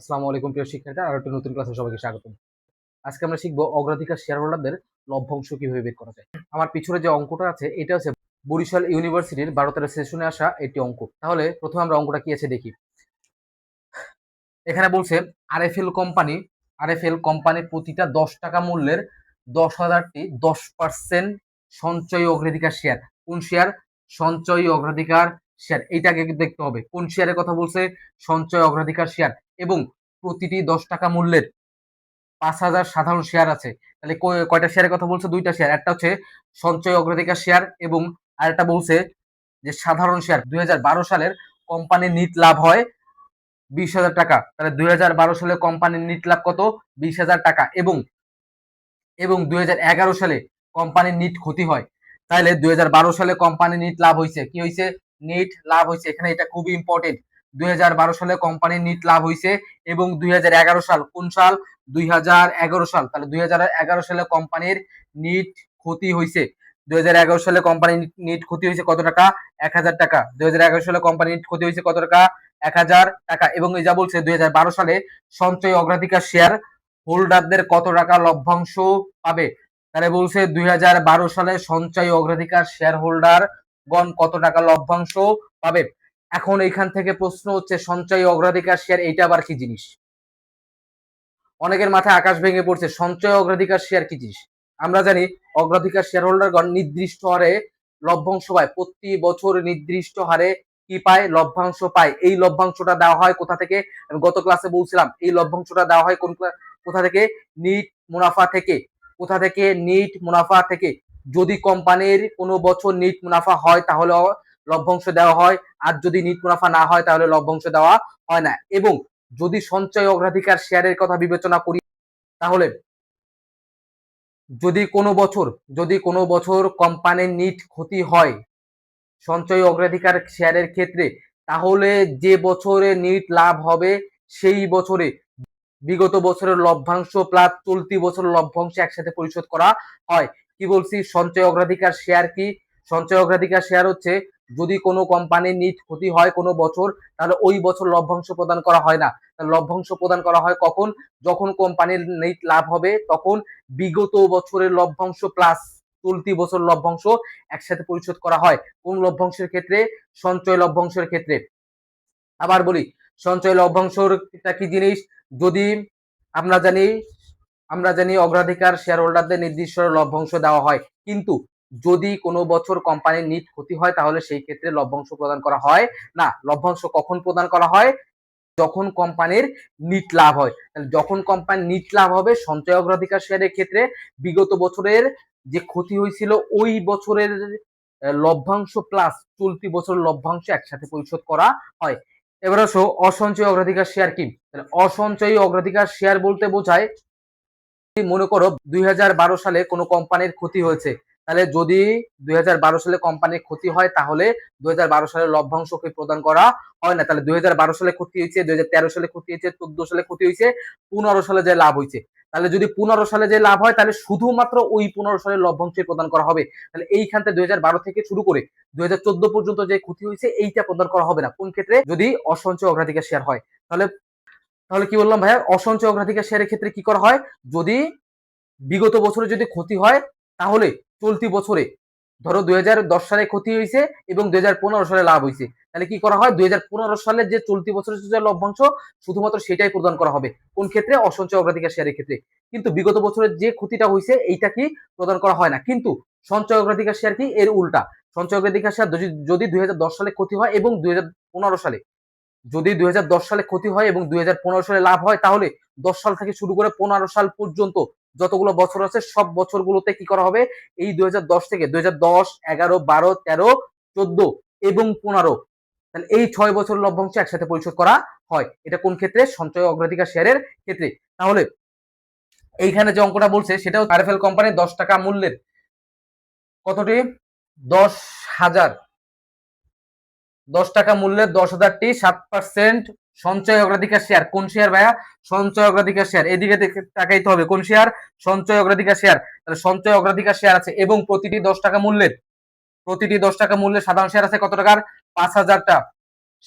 আসসালামু আলাইকুম, প্রিয় শিক্ষার্থীরা আর একটা নতুন ক্লাসে সবাইকে স্বাগতম। আজকে আমরা শিখব অগ্রাধিকার শেয়ার হোল্ডারদের লভ্যাংশ কীভাবে বের করা যায়। আমার পিছনে যে অঙ্কটা আছে, এটা হচ্ছে বরিশাল ইউনিভার্সিটির বারো তেরো সেশনে আসা একটি অঙ্ক। তাহলে প্রথমে আমরা অঙ্কটা কি আছে দেখি। এখানে বলছে, আরএফএল কোম্পানি আরএফএল কোম্পানি প্রতিটা দশ টাকা মূল্যের দশ হাজারটি দশ পার্সেন্ট সঞ্চয় অগ্রাধিকার শেয়ার কোন শেয়ার সঞ্চয়ী অগ্রাধিকার শেয়ার এইটাকে দেখতে হবে। কোন শেয়ারের কথা বলছে? সঞ্চয় অগ্রাধিকার শেয়ার এবং প্রতিটি দশ টাকা মূল্যের পাঁচ হাজার সাধারণ শেয়ার আছে। তাহলে কয়টা শেয়ারের কথা বলছে? দুইটা শেয়ার একটা হচ্ছে সঞ্চয় অগ্রাধিকার শেয়ার এবং আরেকটা বলছে যে সাধারণ শেয়ার দু হাজার বারো সালের কোম্পানির নিট লাভ হয় বিশ হাজার টাকা। তাহলে দুই হাজার বারো সালে কোম্পানির নিট লাভ কত? বিশ হাজার টাকা এবং এবং দুই হাজার এগারো সালে কোম্পানির নিট ক্ষতি হয়। তাহলে দুই হাজার বারো সালে কোম্পানির নিট লাভ হয়েছে কি হয়েছে নিট লাভ হয়েছে। এখানে এটা খুবই ইম্পর্টেন্ট দুই হাজার বারো সালে কোম্পানির নিট লাভ হয়েছে এবং দুই হাজার এগারো সাল, কোন সাল? দুই হাজার এগারো সাল। তাহলে দুই সালে কোম্পানির নিট ক্ষতি হয়েছে। দুই সালে কোম্পানির নিট ক্ষতি হয়েছে কত টাকা? এক হাজার টাকা। দুই হাজার এগারো সালে কোম্পানির নিট ক্ষতি হয়েছে কত টাকা? এক হাজার টাকা। এবং এই যা বলছে, দুই হাজার বারো সালে সঞ্চয় অগ্রাধিকার শেয়ার হোল্ডারদের কত টাকা লভ্যাংশ পাবে? তাহলে বলছে, দুই হাজার বারো সালে সঞ্চয় অগ্রাধিকার শেয়ার হোল্ডার গণ কত টাকা লভ্যাংশ পাবে? এখন এইখান থেকে প্রশ্ন হচ্ছে, সঞ্চয় অগ্রাধিকার শেয়ার এইটা আবার কি জিনিস? অনেকের মাথায় আকাশ ভেঙে পড়ছে, সঞ্চয় অগ্রাধিকার শেয়ার কি জিনিস? আমরা জানি অগ্রাধিকার শেয়ার হোল্ডারগণ নির্দিষ্ট হারে লভ্যাংশ পায়, প্রতি বছর নির্দিষ্ট হারে কি পায়? লভ্যাংশ পায়। এই লভ্যাংশটা দেওয়া হয় কোথা থেকে? আমি গত ক্লাসে বলছিলাম, এই লভ্যাংশটা দেওয়া হয় কোন কোথা থেকে? নিট মুনাফা থেকে। কোথা থেকে? নিট মুনাফা থেকে। যদি কোম্পানির কোনো বছর নিট মুনাফা হয়, তাহলে লভ্যাংশ দেওয়া হয়। আর যদি নিট মুনাফা না হয়, তাহলে লভ্যাংশ দেওয়া হয় না। এবং যদি সঞ্চয় অগ্রাধিকার শেয়ারের কথা বিবেচনা করি, তাহলে যদি কোনো বছর, যদি কোনো বছর কোম্পানির নিট ক্ষতি হয় সঞ্চয় অগ্রাধিকার শেয়ারের ক্ষেত্রে, তাহলে যে বছরে নিট লাভ হবে, সেই বছরে বিগত বছরের লভ্যাংশ প্লাস চলতি বছরের লভ্যাংশ একসাথে পরিশোধ করা হয়। কি বলছি, সঞ্চয় অগ্রাধিকার শেয়ার কি? সঞ্চয় অগ্রাধিকার শেয়ার হচ্ছে যদি কোনো কোম্পানির নিট ক্ষতি হয় কোনো বছর, তাহলে ওই বছর লভ্যাংশ প্রদান করা হয় না। লভ্যাংশ প্রদান করা হয় কখন? যখন কোম্পানির নিট লাভ হবে, তখন বিগত বছরের লভ্যাংশ প্লাস চলতি বছর লভ্যাংশ একসাথে পরিশোধ করা হয়। কোন লভ্যাংশের ক্ষেত্রে? সঞ্চয় লভ্যাংশের ক্ষেত্রে। আবার বলি, সঞ্চয় লভ্যাংশটা কি জিনিস? যদি আমরা জানি আমরা জানি অগ্রাধিকার শেয়ার হোল্ডারদের নির্দিষ্ট লভ্যাংশ দেওয়া হয়। কিন্তু যদি কোনো বছর কোম্পানির নিট ক্ষতি হয়, তাহলে সেই ক্ষেত্রে লভ্যাংশ প্রদান করা হয় না। লভ্যাংশ কখন প্রদান করা হয়? যখন কোম্পানির নিট লাভ হয়। যখন কোম্পানির নিট লাভ হবে, সঞ্চয় অগ্রাধিকার শেয়ারের ক্ষেত্রে বিগত বছরের যে ক্ষতি হয়েছিল, ওই বছরের লভ্যাংশ প্লাস চলতি বছর লভ্যাংশ একসাথে পরিশোধ করা হয়। এবার আসো, অসঞ্চয় অগ্রাধিকার শেয়ার কি? অসঞ্চয়ী অগ্রাধিকার শেয়ার বলতে বোঝায় মনে করো দুই হাজার বারো সালে কোনো কোম্পানির ক্ষতি হয়েছে, তাহলে যদি দুই হাজার বারো সালে কোম্পানির ক্ষতি হয়, তাহলে দুই সালে লভ্যাংশকে প্রদান করা হয় না। তাহলে দুই হাজার বারো সালে ক্ষতি হয়েছে, দুই সালে ক্ষতি হয়েছে, চোদ্দ সালে ক্ষতি হয়েছে, পনেরো সালে যে লাভ হয়েছে। তাহলে যদি পনেরো সালে যে লাভ হয়, তাহলে শুধুমাত্র ওই পনেরো সালের লভ্যাংশ প্রদান করা হবে। তাহলে এইখান থেকে দুই হাজার বারো থেকে শুরু করে দুই হাজার চোদ্দ পর্যন্ত যে ক্ষতি হয়েছে, এইটা প্রদান করা হবে না। কোন ক্ষেত্রে? যদি অসঞ্চয় অগ্রাধিকার শেয়ার হয়। তাহলে তাহলে কি বললাম ভাইয়া? অসঞ্চয় অগ্রাধিকার শেয়ারের ক্ষেত্রে কি করা হয়? যদি বিগত বছরে যদি ক্ষতি হয়, তাহলে চলতি বছরে, ধরো দুই হাজার দশ সালে ক্ষতি হয়েছে এবং দুই হাজার পনেরো সালে লাভ হয়েছে তাহলে কি করা হয়? দুই সালের যে চলতি বছরের যে লভ্যাংশ, শুধুমাত্র সেটাই প্রদান করা হবে। কোন ক্ষেত্রে? অসঞ্চয় অগ্রাধিকার শেয়ারের ক্ষেত্রে। কিন্তু বিগত বছরের যে ক্ষতিটা হয়েছে এইটা কি প্রদান করা হয় না। কিন্তু সঞ্চয় অগ্রাধিকার শেয়ার কি? এর উল্টা। সঞ্চয় অগ্রাধিকার শেয়ার যদি- যদি দুই হাজার দশ সালে ক্ষতি হয় এবং দুই হাজার পনেরো সালে যদি দুই হাজার দশ সালে ক্ষতি হয় এবং দুই হাজার পনেরো সালে লাভ হয়, তাহলে দশ সাল থেকে শুরু করে পনেরো সাল পর্যন্ত যতগুলো বছর আছে, সব বছরগুলোতে কি করা হবে? এই দু হাজার দশ থেকে দুই হাজার দশ, এগারো, বারো, তেরো, চোদ্দ এবং পনেরো। তাহলে এই ছয় বছর লভ্যাংশ একসাথে পরিশোধ করা হয়। এটা কোন ক্ষেত্রে? সঞ্চয় অগ্রাধিকার শেয়ারের ক্ষেত্রে। তাহলে এইখানে যে অঙ্কটা বলছে সেটাও আরএফএল কোম্পানির দশ টাকা মূল্যের। কতটি? দশ হাজার। দশ টাকা মূল্যের দশ হাজারটি সাত পার্সেন্ট সঞ্চয় অগ্রাধিকার শেয়ার কোন শেয়ার ভাইয়া? সঞ্চয় অগ্রাধিকার শেয়ার এদিকে তাকাইতে হবে, কোন শেয়ার সঞ্চয় অগ্রাধিকার শেয়ার তাহলে সঞ্চয় অগ্রাধিকার শেয়ার আছে এবং প্রতিটি দশ টাকা মূল্যের প্রতিটি দশ টাকা মূল্যের সাধারণ শেয়ার আছে কত টাকার? পাঁচ হাজারটা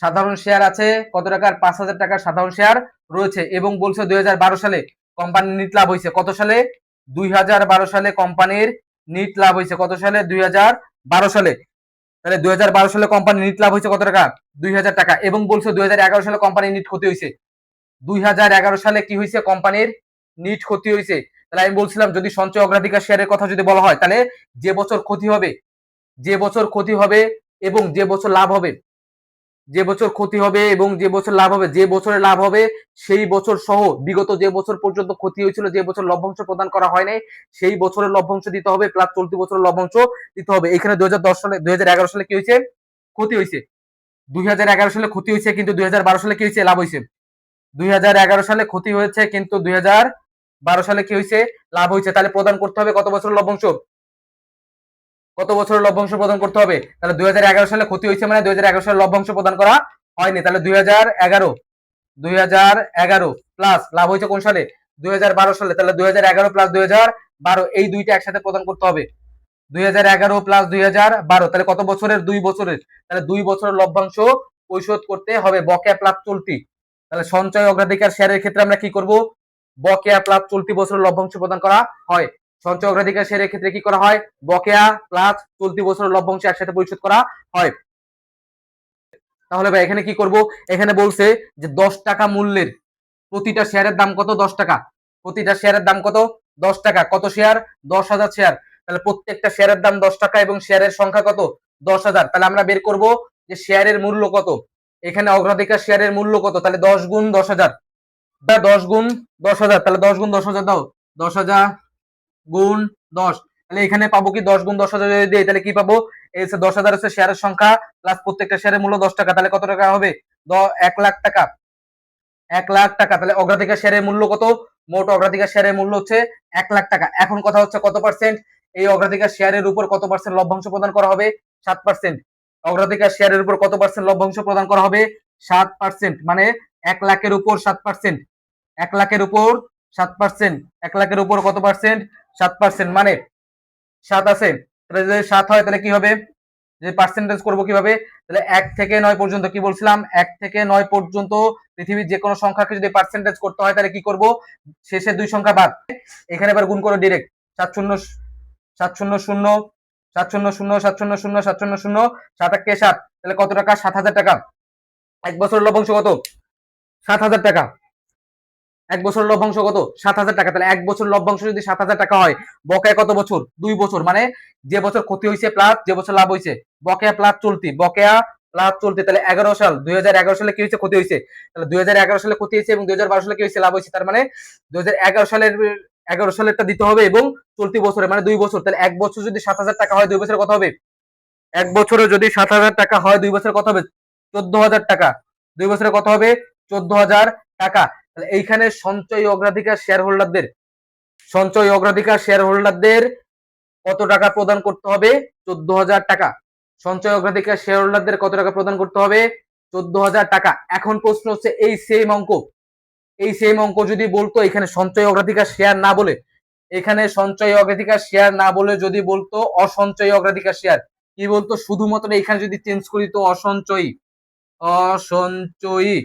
সাধারণ শেয়ার আছে কত টাকার? পাঁচ হাজার টাকার সাধারণ শেয়ার রয়েছে এবং বলছে দুই হাজার বারো সালে কোম্পানির নিট লাভ হয়েছে কত সালে? দুই হাজার বারো সালে কোম্পানির নিট লাভ হয়েছে কত সালে? দুই হাজার বারো সালে। তাহলে দু হাজার বারো সালে কোম্পানি নিট লাভ হয়েছে কত টাকা? দুই হাজার টাকা। এবং বলছে দুই সালে কোম্পানি নিট ক্ষতি হয়েছে। দুই হাজার এগারো সালে কি হয়েছে? কোম্পানির নিট ক্ষতি হয়েছে। তাহলে আমি বলছিলাম, যদি সঞ্চয় অগ্রাধিকার শেয়ারের কথা যদি বলা হয়, তাহলে যে বছর ক্ষতি হবে, যে বছর ক্ষতি হবে এবং যে বছর লাভ হবে যে বছর ক্ষতি হবে এবং যে বছর লাভ হবে, যে বছরে লাভ হবে, সেই বছর সহ, বিগত যে বছর পর্যন্ত ক্ষতি হয়েছিল, যে বছর লভ্যাংশ প্রদান করা হয় নাই, সেই বছরের লভ্যাংশ দিতে হবে প্লাস চলতি বছরের লভ্যাংশ দিতে হবে। এখানে দুই হাজার দশ সালে দুই হাজার এগারো সালে কি হয়েছে? ক্ষতি হয়েছে। দুই হাজার এগারো সালে ক্ষতি হয়েছে, কিন্তু দুই হাজার বারো সালে কি হয়েছে? লাভ হয়েছে। দুই হাজার এগারো সালে ক্ষতি হয়েছে, কিন্তু দুই হাজার বারো সালে কি হয়েছে? লাভ হয়েছে। তাহলে প্রদান করতে হবে কত বছর লভ্যাংশ? কত বছরের লভ্যাংশ প্রদান করতে হবে? তাহলে দুই সালে ক্ষতি হয়েছে মানে দুই সালে লভ্যাংশ প্রদান করা হয়নি। তাহলে দুই হাজার এগারো, দুই হাজার এগারো প্লাস লাভ হয়েছে কোন সালে? দুই সালে। তাহলে দুই হাজার এগারো প্লাস দুই হাজার বারো, এই দুইটা একসাথে প্রদান করতে হবে। দুই হাজার এগারো প্লাস দুই হাজার বারো, তাহলে কত বছরের? দুই বছরের। তাহলে দুই বছরের লভ্যাংশ পরিশোধ করতে হবে বকেয়া প্লাস চলতি। তাহলে সঞ্চয় অগ্রাধিকার শেয়ারের ক্ষেত্রে আমরা কি করব? বকেয়া প্লাস চলতি বছরের লভ্যাংশ প্রদান করা হয়। সঞ্চয় অগ্রাধিকার শেয়ারের ক্ষেত্রে কি করা হয়? বকেয়া প্লাস চলতি বছরের লভ্যাংশ একসাথে পরিশোধ করা হয়। তাহলে ভাই, এখানে কি করব? এখানে বলছে যে দশ টাকা মূল্যের প্রতিটা শেয়ারের দাম কত? দশ টাকা। প্রতিটা শেয়ারের দাম কত? দশ টাকা। কত শেয়ার? দশ হাজার শেয়ার। তাহলে প্রত্যেকটা শেয়ারের দাম দশ টাকা এবং শেয়ারের সংখ্যা কত? দশ হাজার। তাহলে আমরা বের করব যে শেয়ারের মূল্য কত? এখানে অগ্রাধিকার শেয়ারের মূল্য কত? তাহলে দশ গুণ দশ হাজার। দশ গুণ দশ হাজার। তাহলে দশ গুণ দশ হাজার দাও। দশ হাজার গুণ দশ। তাহলে এখানে পাবো কি দশ গুণ দশ হাজার দিই, তাহলে কি পাবো? এই দশ হাজার হচ্ছে শেয়ারের সংখ্যা প্লাস প্রত্যেকটা শেয়ারের মূল্য দশ টাকা। তাহলে কত টাকা হবে? এক লাখ টাকা। এক লাখ টাকা। তাহলে অগ্রাধিকার শেয়ারের মূল্য কত? মোট অগ্রাধিকার শেয়ারের মূল্য হচ্ছে এক লাখ টাকা। এখন কথা হচ্ছে কত পার্সেন্ট এই অগ্রাধিকার শেয়ারের উপর কত পার্সেন্ট লভ্যাংশ প্রদান করা হবে? সাত পার্সেন্ট অগ্রাধিকার শেয়ারের উপর কত পার্সেন্ট লভ্যাংশ প্রদান করা হবে? সাত পার্সেন্ট মানে এক লাখের উপর সাত পার্সেন্ট এক লাখের উপর সাত পার্সেন্ট এক লাখের উপর কত পার্সেন্ট সাত পার্সেন্ট মানে সাত আছে। যদি সাত হয়, তাহলে কি হবে? যে পার্সেন্টেজ করব কীভাবে? তাহলে এক থেকে নয় পর্যন্ত কি বলছিলাম? এক থেকে নয় পর্যন্ত পৃথিবীর যে কোনো সংখ্যাকে যদি পার্সেন্টেজ করতে হয়, তাহলে কি করব? শেষে দুই সংখ্যা বাদ। এখানে এবার গুণ করো ডিরেক্ট সাত শূন্য সাত শূন্য শূন্য, সাত শূন্য শূন্য, সাত শূন্য শূন্য, সাত শূন্য শূন্য, সাত এক সাত। তাহলে কত টাকা? সাত হাজার টাকা। এক বছর লভ্যাংশ কত? সাত হাজার টাকা। এক বছর লভ্যাংশ কত? সাত হাজার টাকা। তাহলে এক বছর লভ্যাংশ যদি সাত হাজার টাকা হয়, বকেয়া কত বছর? দুই বছর। মানে যে বছর ক্ষতি হয়েছে প্লাস যে বছর লাভ হয়েছে বকেয়া প্লাস চলতি। বকেয়া প্লাস চলতি। তাহলে এগারো সাল, দুই হাজার এগারো সালে কি হয়েছে ক্ষতি হয়েছে তাহলে দুই সালে ক্ষতি হয়েছে এবং দুই সালে কি হয়েছে লাভ হয়েছে তার মানে দুই সালের, এগারো সালেরটা দিতে হবে এবং চলতি বছরে মানে দুই বছর। তাহলে এক বছর যদি সাত হাজার টাকা হয়, দুই বছরে কত হবে। এক বছরে যদি সাত হাজার টাকা হয়, দুই বছরে কত হবে, চোদ্দ হাজার টাকা। দুই বছরে কত হবে, চোদ্দ হাজার টাকা। এইখানে সঞ্চয় অগ্রাধিকার শেয়ার হোল্ডারদের সঞ্চয় অগ্রাধিকার শেয়ার হোল্ডারদের কত টাকা প্রদান করতে হবে? চোদ্দ হাজার টাকা। সঞ্চয় অগ্রাধিকার শেয়ার হোল্ডারদের কত টাকা প্রদান করতে হবে? চোদ্দ হাজার টাকা। এখন প্রশ্ন হচ্ছে, এই সেম অঙ্ক, এই সেম অঙ্ক যদি বলতো, এখানে সঞ্চয় অগ্রাধিকার শেয়ার না বলে, এখানে সঞ্চয় অগ্রাধিকার শেয়ার না বলে যদি বলতো, অসঞ্চয় অগ্রাধিকার শেয়ার কি বলতো? শুধুমাত্র এখানে যদি চেঞ্জ করি তো অসঞ্চয়ী অসঞ্চয়ী।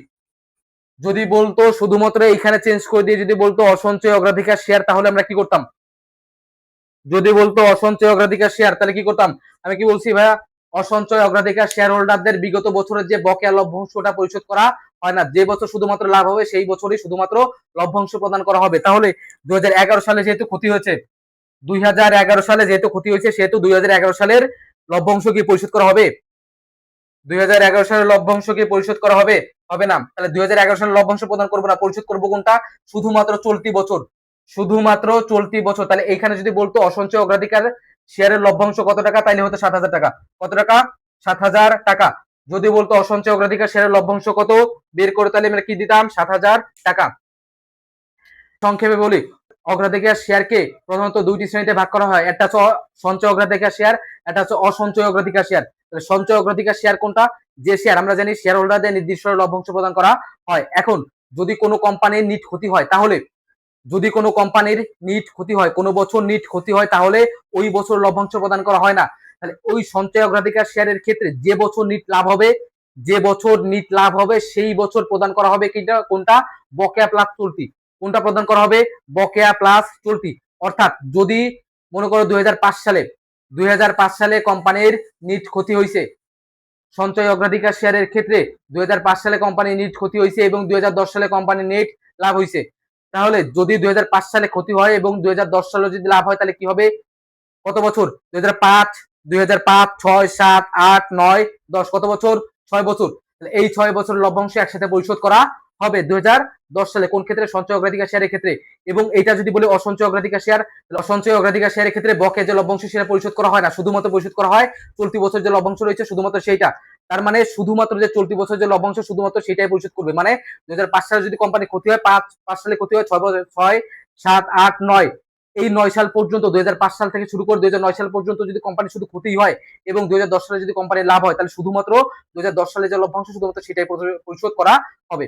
যদি বলতো শুধুমাত্র এখানে চেঞ্জ করে দিয়ে যদি বলতো অসঞ্চয় অগ্রাধিকার শেয়ার তাহলে আমরা কি করতাম? যদি বলতো অসঞ্চয় অগ্রাধিকার শেয়ার তাহলে কি করতাম? আমি কি বলছি ভাইয়া? অসঞ্চয় অগ্রাধিকার শেয়ার হোল্ডারদের বিগত বছরের যে বকেয়া লভ্যাংশটা পরিশোধ করা হয় না, যে বছর শুধুমাত্র লাভ হবে সেই বছরই শুধুমাত্র লভ্যাংশ প্রদান করা হবে। তাহলে দুই হাজার এগারো সালে যেহেতু ক্ষতি হয়েছে দুই হাজার এগারো সালে যেহেতু ক্ষতি হয়েছে, সেহেতু দুই হাজার এগারো সালের লভ্যাংশ কি পরিশোধ করা হবে? দুই সালের লভ্যাংশ পরিশোধ করা হবে? হবে না। তাহলে দুই সালের লভ্যাংশ প্রদান করব না, পরিশোধ করব কোনটা? শুধুমাত্র চলতি বছর। শুধুমাত্র চলতি বছর। তাহলে এখানে যদি বলতো অসঞ্চয় অগ্রাধিকার শেয়ারের লভ্যাংশ কত টাকা? তাইলে হতো সাত হাজার টাকা। কত টাকা? সাত হাজার টাকা। যদি বলতো অসঞ্চয় অগ্রাধিকার শেয়ারের লভ্যাংশ কত? বের করে তাহলে আমরা কি দিতাম? সাত হাজার টাকা। সংক্ষেপে বলি, অগ্রাধিকার শেয়ারকে প্রধানত দুইটি শ্রেণীতে ভাগ করা হয়। একটা হচ্ছে সঞ্চয় অগ্রাধিকার শেয়ার, একটা হচ্ছে অসঞ্চয় অগ্রাধিকার শেয়ার। সঞ্চয় অগ্রাধিকার শেয়ার কোনটা? যে শেয়ার আমরা জানি শেয়ার হোল্ডারদের নির্দিষ্ট লভ্যাংশ প্রদান করা হয়। এখন, যদি কোনো কোম্পানির নিট ক্ষতি হয়, তাহলে, যদি কোনো কোম্পানির নিট ক্ষতি হয়, কোনো বছর নিট ক্ষতি হয়, তাহলে ওই বছর লভ্যাংশ প্রদান করা হয় না। তাহলে ওই সঞ্চয় অগ্রাধিকার শেয়ারের ক্ষেত্রে যে বছর নিট লাভ হবে, যে বছর নিট লাভ হবে, সেই বছর প্রদান করা হবে কিটা কোনটা? বকেয়া প্লাস চলতি। কোনটা প্রদান করা হবে? বকেয়া প্লাস চলতি। অর্থাৎ যদি, মনে করো দুই হাজার পাঁচ সালে দুই সালে কোম্পানির নিট ক্ষতি হয়েছে সঞ্চয় অগ্রাধিকার শেয়ারের ক্ষেত্রে দুই হাজার পাঁচ সালে কোম্পানির নিট ক্ষতি হয়েছে এবং দুই হাজার দশ সালে কোম্পানির নেট লাভ হয়েছে তাহলে যদি দুই হাজার পাঁচ সালে ক্ষতি হয় এবং দুই হাজার দশ সালে যদি লাভ হয়, তাহলে কি হবে? কত বছর? দুই হাজার পাঁচ, দুই হাজার পাঁচ, ছয়, সাত, আট, নয়, দশ, কত বছর? ছয় বছর। এই ছয় বছর লভ্যাংশ একসাথে পরিশোধ করা হবে দুই হাজার দশ সালে? কোন ক্ষেত্রে? সঞ্চয় অগ্রাধিকার শেয়ারের ক্ষেত্রে। এবং এটা যদি বলি অসঞ্চয় অগ্রাধিকার শেয়ার অসঞ্চয় অগ্রাধিকার শেয়ারের ক্ষেত্রে বকে যে লভ্যাংশ সেটা পরিশোধ করা হয় না। শুধুমাত্র পরিশোধ করা হয় চলতি বছর যে লভ্যাংশ রয়েছে, শুধুমাত্র সেইটা। তার মানে শুধুমাত্র যে চলতি বছর যে লভ্যাংশ, শুধুমাত্র সেটাই পরিশোধ করবে। মানে দু হাজার পাঁচ সালে যদি কোম্পানি ক্ষতি হয়, পাঁচ পাঁচ সালে ক্ষতি হয় ছয় বছর, ছয়, সাত, আট, নয়। এই নয় সাল পর্যন্ত, দুই হাজার পাঁচ সাল থেকে শুরু করে দুই হাজার নয় সাল পর্যন্ত যদি কোম্পানি শুধু ক্ষতি হয় এবং দু হাজার দশ সালে যদি কোম্পানির লাভ হয়, তাহলে শুধুমাত্র দুই হাজার দশ সালে যে লভ্যাংশ, শুধুমাত্র সেটাই পরিশোধ করা হবে।